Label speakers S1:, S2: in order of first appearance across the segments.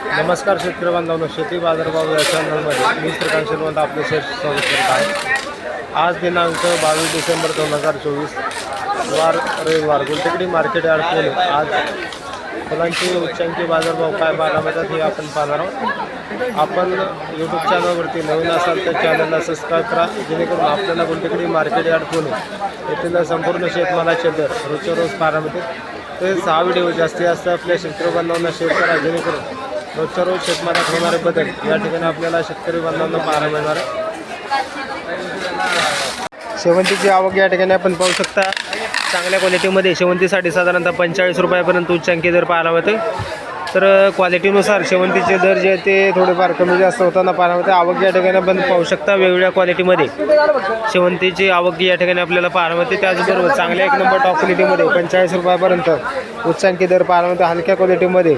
S1: नमस्कार शेतकरी बांधवांनो शेती बाजारभाव या चॅनलमध्ये मी श्रीकांत श्रीमंत आपले शेत स्वागत करत आहे. आज दिनांक बावीस डिसेंबर दोन हजार चोवीस वार रविवार गुलटेकडी मार्केट अडकून आज फुलांची उच्चांकी बाजारभाव काय बाजारामध्ये हे आपण पाहणार आहोत. आपण यूट्यूब चॅनलवरती नवीन असाल तर चॅनलला सबस्क्राईब करा जेणेकरून आपल्याला गुलटेकडी मार्केट यार्ड पुणे येथील संपूर्ण शेतमालाचे दर रोजच्या रोज पाहायला मिळतील सहा हा व्हिडिओ जास्तीत जास्त आपल्या शेतकरी बांधवांना शेअर करा जेणेकरून रोजच्या सर्व शेतमालात होणारे बदल. या ठिकाणी आपल्याला शेतकरी बांधवांना पाहायला मिळणार आहे. शेवंतीची आवक या ठिकाणी आपण पाहू शकता. चांगल्या क्वालिटीमध्ये शेवंतीसाठी साधारणतः पंचेचाळीस रुपयापर्यंत उच्चांकी दर पाहायला मिळते तर क्वालिटीनुसार शेवंतीचे दर जे ते थोडेफार कमी जास्त होताना पाहायला मिळते आवक या ठिकाणी आपण पाहू शकता वेगवेगळ्या क्वालिटीमध्ये. शेवंतीची आवक या ठिकाणी आपल्याला पाहायला मिळते. त्याचबरोबर चांगल्या एक नंबर टॉप क्वालिटीमध्ये पंचेचाळीस रुपयापर्यंत उच्चांकी दर पाहायला मिळते हलक्या क्वालिटीमध्ये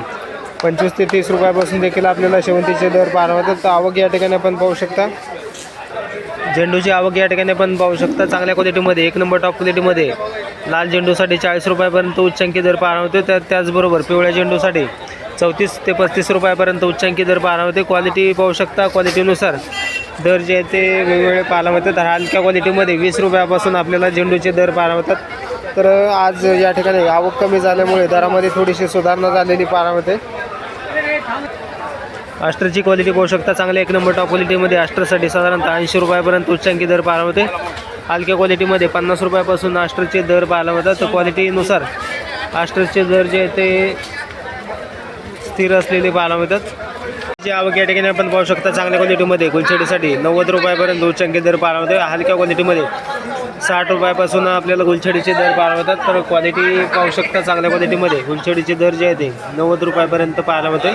S1: पंचवीस ते तीस रुपयापासून देखील आपल्याला शेवंतीचे दर पार होतात तर आवक या ठिकाणी आपण पाहू शकता. झेंडूची आवक या ठिकाणी पण पाहू शकता. चांगल्या क्वालिटीमध्ये एक नंबर टॉप क्वालिटीमध्ये लाल झेंडूसाठी चाळीस रुपयापर्यंत उच्चांकी दर पाहणं होते तर त्याचबरोबर पिवळ्या झेंडूसाठी चौतीस ते पस्तीस रुपयापर्यंत उच्चांकी दर पाहणं होते क्वालिटी पाहू शकता. क्वालिटीनुसार दर जे आहे ते वेगवेगळे पाहायला मिळतात. हलक्या क्वालिटीमध्ये वीस रुपयापासून आपल्याला झेंडूचे दर पाहायला होतात तर आज या ठिकाणी आवक कमी झाल्यामुळे दरामध्ये थोडीशी सुधारणा झालेली पाहायला मिळते. आस्टरची क्वालिटी पाहू शकता. चांगल्या एक नंबर टॉप क्वालिटीमध्ये आस्टरसाठी साधारणतः ऐंशी रुपयापर्यंत उच्चांकी दर पाहायला होते हलक्या क्वालिटीमध्ये पन्नास रुपयापासून आस्टरचे दर पाहायला होतात तर क्वालिटीनुसार आस्टरचे दर जे ते स्थिर असलेले पाहायला मिळतात. जे आवक या ठिकाणी आपण पाहू शकता. चांगल्या क्वालिटीमध्ये गुलछडीसाठी नव्वद रुपयापर्यंत उच्चांकी दर पाहायला होते हलक्या क्वालिटीमध्ये साठ रुपयापासून आपल्याला गुलछडीचे दर पाहायला होतात तर क्वालिटी पाहू शकता. चांगल्या क्वालिटीमध्ये गुलछडीचे दर जे आहे ते नव्वद रुपयापर्यंत पाहायला होते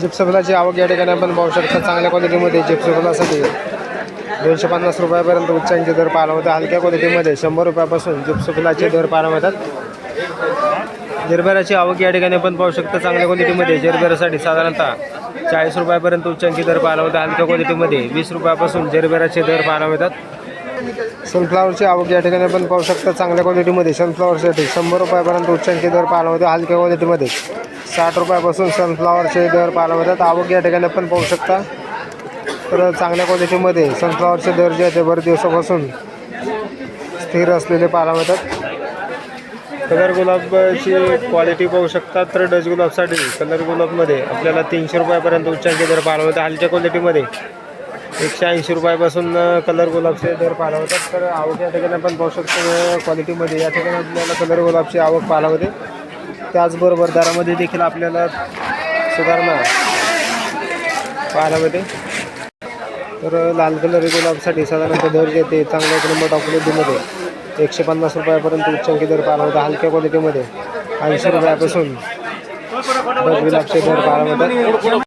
S1: जिप्सफुलाची आवक या ठिकाणी आपण पाहू शकता. चांगल्या क्वालिटीमध्ये जिप्सफुलासाठी दोनशे पन्नास रुपयापर्यंत उच्चांचे दर पाहायला होतात हलक्या क्वालिटीमध्ये शंभर रुपयापासून जिप्सफुलाचे दर पाहायला मिळतात. जरबेराची आवक या ठिकाणी आपण पाहू शकता. चांगल्या क्वालिटीमध्ये जरबेरासाठी साधारणतः चाळीस रुपयापर्यंत उच्चांकी दर पाहायला होतात हलक्या क्वालिटीमध्ये वीस रुपयापासून जरबेराचे दर पाहायला मिळतात. सनफ्लावरची आवक या ठिकाणी आपण पाहू शकता. चांगल्या क्वालिटीमध्ये सनफ्लावरसाठी शंभर रुपयापर्यंत उच्चांकी दर पाहायला होते हलक्या क्वालिटीमध्ये साठ रुपयापासून सनफ्लावरचे दर पाहायला मिळतात. आवक या ठिकाणी पण पाहू शकता. तर चांगल्या क्वालिटीमध्ये सनफ्लावरचे दर जे आहे ते बरेच दिवसापासून स्थिर असलेले पाहायला मिळतात. कलर गुलाबची क्वालिटी पाहू शकता तर डच गुलाबसाठी कलर गुलाबमध्ये आपल्याला तीनशे रुपयापर्यंत उच्चांचे दर पाहायला मिळतात. हलक्या क्वालिटीमध्ये एकशे ऐंशी रुपयापासून कलर गुलाबचे दर पाहायला होतात तर आवक या ठिकाणी आपण पाहू शकतो क्वालिटीमध्ये या ठिकाणी आपल्याला कलर गुलाबची आवक पाहायला होते त्याचबरोबर दरामध्ये देखील आपल्याला सुधारणा पाहायला मिळते. तर लाल कलर गुलाबसाठी साधारणतः दर येते चांगल्या नंबर टॉप एकशे पन्नास रुपयापर्यंत उच्चांकी दर पाहायला मिळतात हलक्या क्वालिटीमध्ये ऐंशी रुपयापासून गुलाबचे दर पाहायला मिळतात.